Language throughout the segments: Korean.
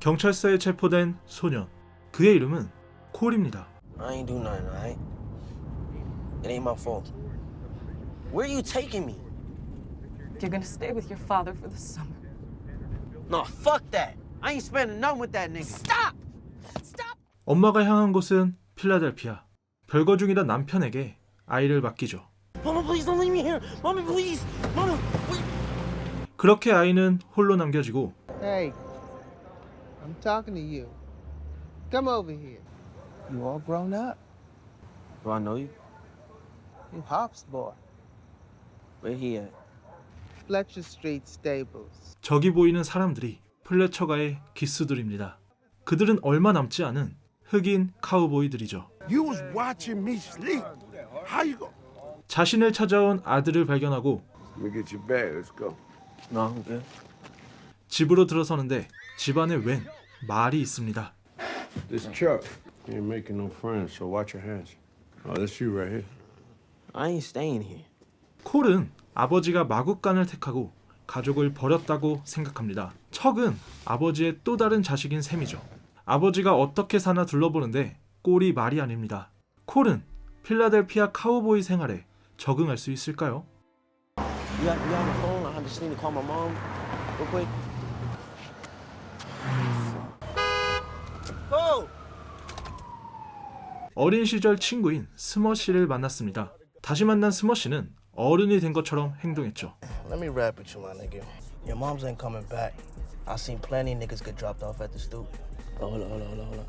경찰서에 체포된 소년. 그의 이름은 콜입니다. I ain't do nothing, alright? It ain't my fault. Where you taking me? You're gonna stay with your father for the summer. No, fuck that. I ain't spending nothing with that nigga. Stop! Stop! 엄마가 향한 곳은 필라델피아. 별거 중이던 남편에게 아이를 맡기죠. Mama, please don't leave me here. Mommy, please. Mama, please. 그렇게 아이는 홀로 남겨지고 Hey, I'm talking to you. Come over here. You all grown up. Do I know you? You Hops boy. Where he at? Fletcher Street Stables. 저기 보이는 사람들이 플래처가의 기수들입니다. 그들은 얼마 남지 않은 흑인 카우보이들이죠. You was watching me sleep. How you go? 자신을 찾아온 아들을 발견하고 Let me get your bag. Let's go. No, I'm good. 집으로 들어서는데 집안에 웬 말이 있습니다. This Chuck. You ain't making no friends, so watch your hands. Oh, that's you right here. I ain't staying here. 콜은 아버지가 마국간을 택하고 가족을 버렸다고 생각합니다. 척은 아버지의 또 다른 자식인 셈이죠. 아버지가 어떻게 사나 둘러보는데 꼴이 말이 아닙니다. 콜은 필라델피아 카우보이 생활에 적응할 수 있을까요? You got, you have a phone? I just need to call my mom real quick. Oh! 어린 시절 친구인 스머시를 만났습니다. 다시 만난 스머시는 어른이 된 것처럼 행동했죠. Let me rap with you, my nigga. Your moms ain't coming back. I seen plenty niggas get dropped off at the stoop. Oh, hold on, hold on, hold on, hold on.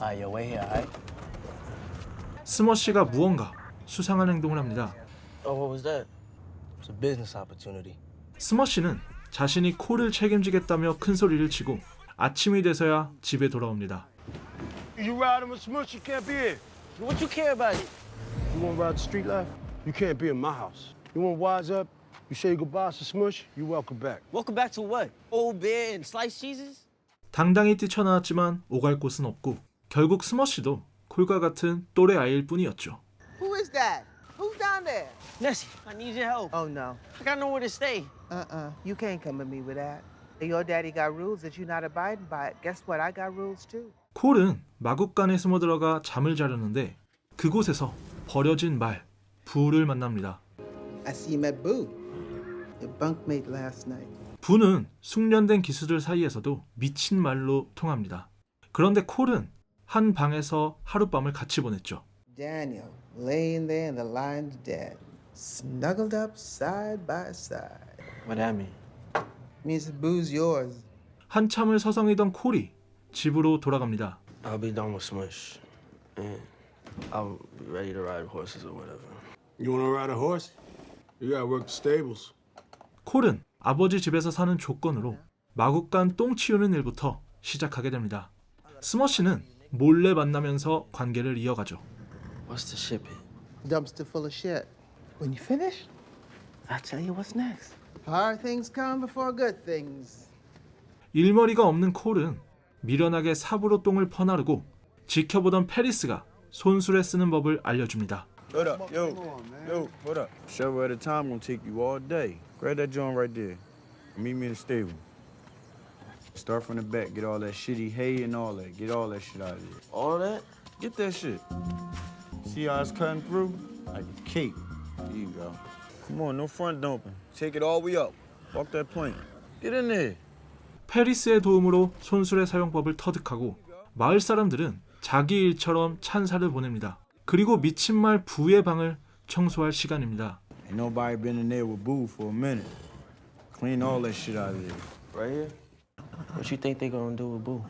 Alright, yo, wait here, alright? 스머시가 무언가 수상한 행동을 합니다. Oh, what was that? It's a business opportunity. 스머시는 자신이 콜을 책임지겠다며 큰 소리를 치고 아침이 돼서야 집에 돌아옵니다. You riding with Smush? You can't be here. What you care about it? You want to ride the street life? You can't be in my house. You want to wise up? You say goodbye to Smush? You welcome back. Welcome back to what? Old beer and sliced cheeses? 당당히 뛰쳐나왔지만 오갈 곳은 없고 결국 스머시도 콜과 같은 또래 아이일 뿐이었죠. Who is that? Who's down there? Nessie, I need your help. Oh no. I got nowhere to stay. Uh-uh. You can't come with me with that. Your daddy got rules that you're not abiding by. Guess what? I got rules too. 콜은 마국간에 숨어 들어가 잠을 자려는데 그곳에서 버려진 말 부를 만납니다. I see you met Boo, your bunkmate last night. 부는 숙련된 기수들 사이에서도 미친 말로 통합니다. 그런데 콜은 한 방에서 하룻밤을 같이 보냈죠. Daniel laying there in the lion's den, snuggled up side by side. What that mean? Means boo's yours. 한참을 서성이던 콜이 집으로 돌아갑니다. I'll be done with Smush. And I'll be ready to ride horses or whatever. You want to ride a horse? You got to work the stables. 콜은 아버지 집에서 사는 조건으로 마국간 똥 치우는 일부터 시작하게 됩니다. 스머시는 몰래 만나면서 관계를 이어가죠. What's the shipping? Dumpster full of shit. When you finish, I'll tell you what's next. Hard things come before good things. 일머리가 없는 콜은 미련하게 삽으로 똥을 퍼나르고 지켜보던 페리스가 손술에 쓰는 법을 알려줍니다. What up? Yo, yo, what up? Shovel at a time gonna take you all day. Grab that joint right there. Meet me in the stable. Start from the back. Get all that shitty hay and all that. Get all that shit out of there. All that? Get that shit. See how it's cutting through? Like a cake. There you go. Come on, no front dumping. Take it all the way up. Walk that plank. Get in there. 페리스의 도움으로 손술의 사용법을 터득하고 마을 사람들은 자기 일처럼 찬사를 보냅니다. 그리고 미친 말 부의 방을 청소할 시간입니다. Ain't nobody been in there with Boo for a minute. Clean all that shit out of there. Right here? What you think they gonna do with Boo?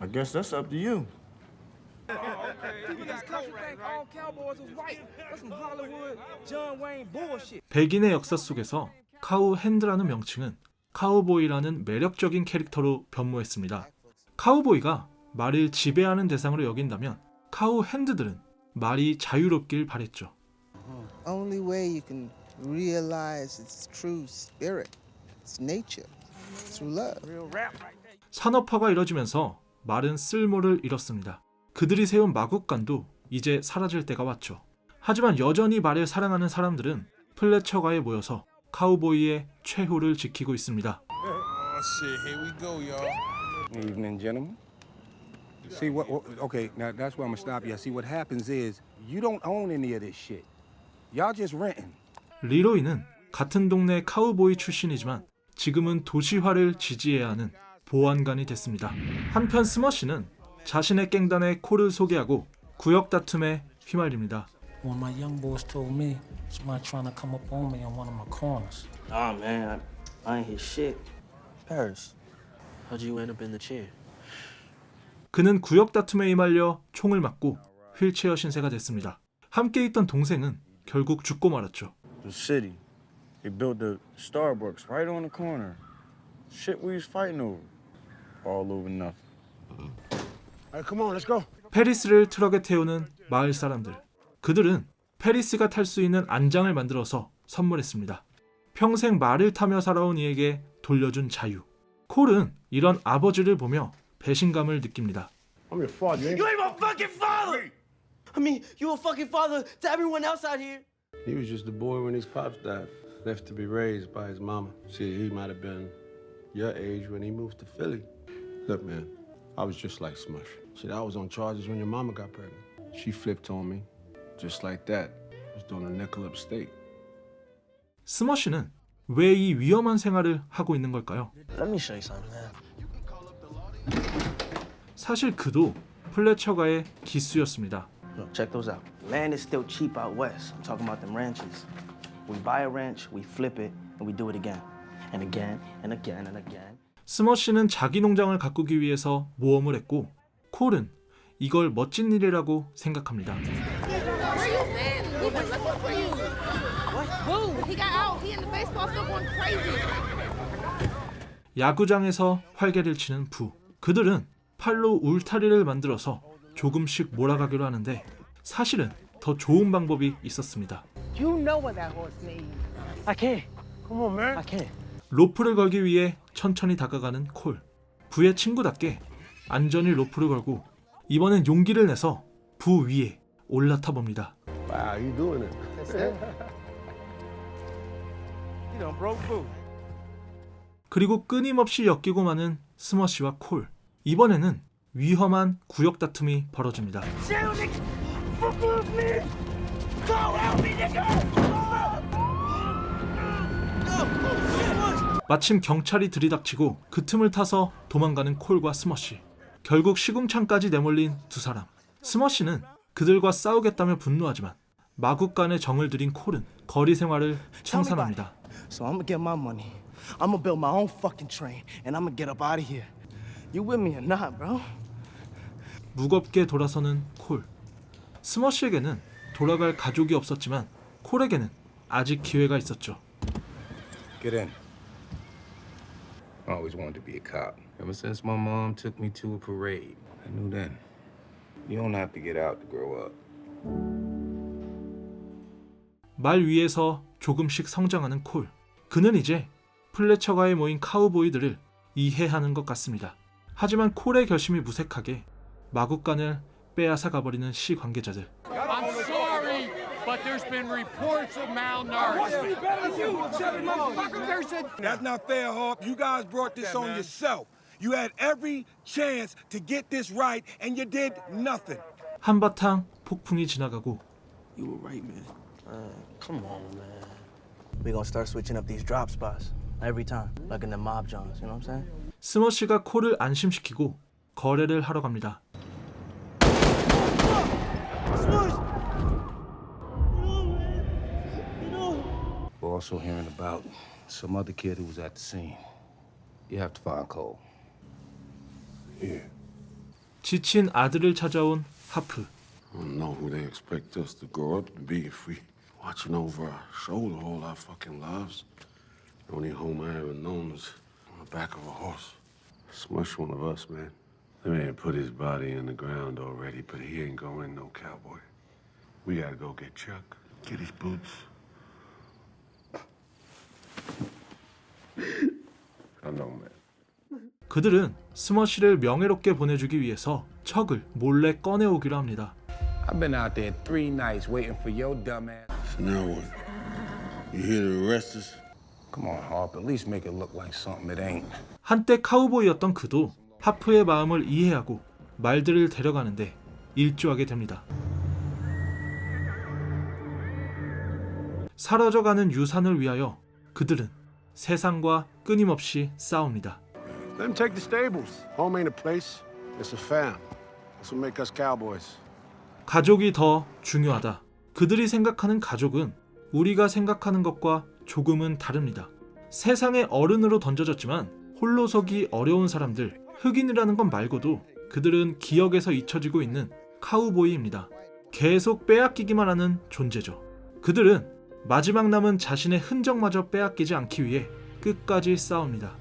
I guess that's up to you. 백인의 역사 속에서 카우 핸드라는 명칭은 카우보이라는 매력적인 캐릭터로 변모했습니다. 카우보이가 말을 지배하는 대상으로 여긴다면 카우 핸드들은 말이 자유롭길 바랬죠. Only way you can realize its true spirit, its nature, through love. 산업화가 이뤄지면서 말은 쓸모를 잃었습니다. 그들이 세운 마국간도 이제 사라질 때가 왔죠. 하지만 여전히 말을 사랑하는 사람들은 플래처가에 모여서 카우보이의 최후를 지키고 있습니다. See what, what? Okay, now that's where I'm gonna stop you. See what happens is you don't own any of this shit. Y'all just renting. 리로이는 같은 동네 카우보이 출신이지만 지금은 도시화를 지지해야 하는 보안관이 됐습니다. 한편 스머시는 자신의 깽단에 콜을 소개하고 구역 다툼에 휘말립니다. When my young boys told me somebody trying to come up on me on one of my corners. Nah, man, I, I ain't his shit. Paris, how'd you end up in the chair? 그는 구역 다툼에 휘말려 총을 맞고 휠체어 신세가 됐습니다. 함께 있던 동생은 결국 죽고 말았죠. The city. They built the Starbucks right on the corner. Shit we was fighting over. All over nothing. 페리스를 트럭에 태우는 마을 사람들. 그들은 페리스가 탈 수 있는 안장을 만들어서 선물했습니다. 평생 말을 타며 살아온 이에게 돌려준 자유. 콜은 이런 아버지를 보며 배신감을 느낍니다. I'm your father. You ain't... You ain't my fucking father! I mean, you a fucking father to everyone else out here. He was just a boy when his pops died, left to be raised by his mama. See, he might have been your age when he moved to Philly. Look, man, I was just like Smush. Shit, I was on charges when your mama got pregnant. She flipped on me, just like that. I was doing a nickel upstate. 스머시는 왜 이 위험한 생활을 하고 있는 걸까요? Let me show you something, man. 사실 그도 플래처가의 기수였습니다. Look, check those out. Land is still cheap out west. I'm talking about them ranches. We buy a ranch, we flip it, and we do it again. And again, and again, and again. 스머시는 자기 농장을 가꾸기 위해서 모험을 했고 콜은 이걸 멋진 일이라고 생각합니다. 야구장에서 활개를 치는 부. 그들은 팔로 울타리를 만들어서 조금씩 몰아가기로 하는데 사실은 더 좋은 방법이 있었습니다. You know what that horse needs. I can't. Come on, man. I can't. 로프를 걸기 위해 천천히 다가가는 콜. 부의 친구답게 안전히 로프를 걸고 이번엔 용기를 내서 부 위에 올라타 봅니다. Wow, you doing it. You done broke boo. 그리고 끊임없이 엮이고 마는 스머시와 콜. 이번에는 위험한 구역 다툼이 벌어집니다. 마침 경찰이 들이닥치고 그 틈을 타서 도망가는 콜과 스머시. 결국 시궁창까지 내몰린 두 사람. 스머시는 그들과 싸우겠다며 분노하지만 마국간의 정을 들인 콜은 거리 생활을 청산합니다. So I'm gonna get my money. I'm gonna build my own fucking train, and I'm gonna get up out of here. You with me or not, bro? 무겁게 돌아서는 콜. 스머시에게는 돌아갈 가족이 없었지만 콜에게는 아직 기회가 있었죠. Get in. I always wanted to be a cop. Ever since my mom took me to a parade, I knew then. You don't have to get out to grow up. 말 위에서 조금씩 성장하는 콜. 그는 이제 플래처가에 모인 카우보이들을 이해하는 것 같습니다. 하지만 콜의 결심이 무색하게 마국간을 빼앗아 가버리는 시 관계자들. I'm sorry, but there's been reports of malnourishment. That's not fair, Harp. You guys brought this on yourself. You had every chance to get this right, and you did nothing. 한바탕 폭풍이 지나가고 You were right, man. Uh, come on, man. We gonna start switching up these drop spots every time, like in the mob johns. You know what I'm saying? 스머시가 콜을 안심시키고 거래를 하러 갑니다. We're also hearing about some other kid who was at the scene. You have to find Cole. 지친 아들을 찾아온 하프. I don't know who they expect us to grow up to be if we watching over our shoulder all our fucking lives. The only home I ever known was on the back of a horse. Smush one of us, man. They may have put his body in the ground already, but he ain't going no cowboy. We gotta go get Chuck, get his boots. I know, man. 그들은 스머시를 명예롭게 보내주기 위해서 척을 몰래 꺼내오기로 합니다. I've been out there three nights waiting for your dumb ass. So now what? You here to arrest us? Come on, Harp. At least make it look like something it ain't. 한때 카우보이였던 그도 하프의 마음을 이해하고 말들을 데려가는데 일조하게 됩니다. 사라져가는 유산을 위하여 그들은 세상과 끊임없이 싸웁니다. Let him take the stables. Home ain't a place, it's a fam. That's what make us cowboys. 가족이 더 중요하다. 그들이 생각하는 가족은 우리가 생각하는 것과 조금은 다릅니다. 세상의 어른으로 던져졌지만 홀로 서기 어려운 사람들, 흑인이라는 것 말고도 그들은 기억에서 잊혀지고 있는 카우보이입니다. 계속 빼앗기기만 하는 존재죠. 그들은 마지막 남은 자신의 흔적마저 빼앗기지 않기 위해 끝까지 싸웁니다.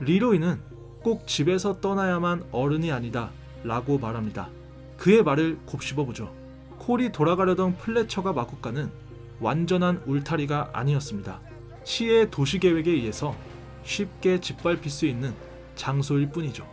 리로이는 꼭 집에서 떠나야만 어른이 아니다 라고 말합니다. 그의 말을 곱씹어 보죠. 콜이 돌아가려던 플래처가 마구가는 완전한 울타리가 아니었습니다. 시의 도시 계획에 의해서 쉽게 짓밟힐 수 있는 장소일 뿐이죠.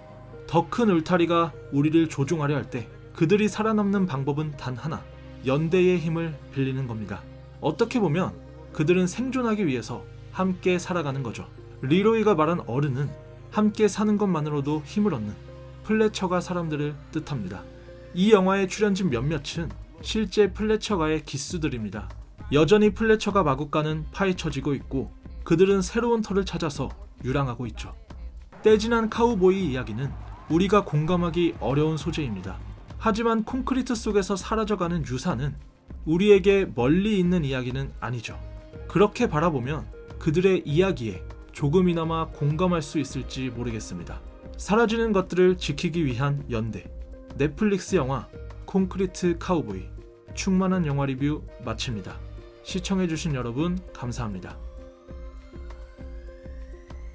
더 큰 울타리가 우리를 조종하려 할 때 그들이 살아남는 방법은 단 하나, 연대의 힘을 빌리는 겁니다. 어떻게 보면 그들은 생존하기 위해서 함께 살아가는 거죠. 리로이가 말한 어른은 함께 사는 것만으로도 힘을 얻는 플래처가 사람들을 뜻합니다. 이 영화의 출연진 몇몇은 실제 플래처가의 기수들입니다. 여전히 플래처가 마구가는 파헤쳐지고 있고 그들은 새로운 터를 찾아서 유랑하고 있죠. 떼진한 카우보이 이야기는 우리가 공감하기 어려운 소재입니다. 하지만 콘크리트 속에서 사라져가는 유산은 우리에게 멀리 있는 이야기는 아니죠. 그렇게 바라보면 그들의 이야기에 조금이나마 공감할 수 있을지 모르겠습니다. 사라지는 것들을 지키기 위한 연대. 넷플릭스 영화 콘크리트 카우보이. 충만한 영화 리뷰 마칩니다. 시청해주신 여러분 감사합니다.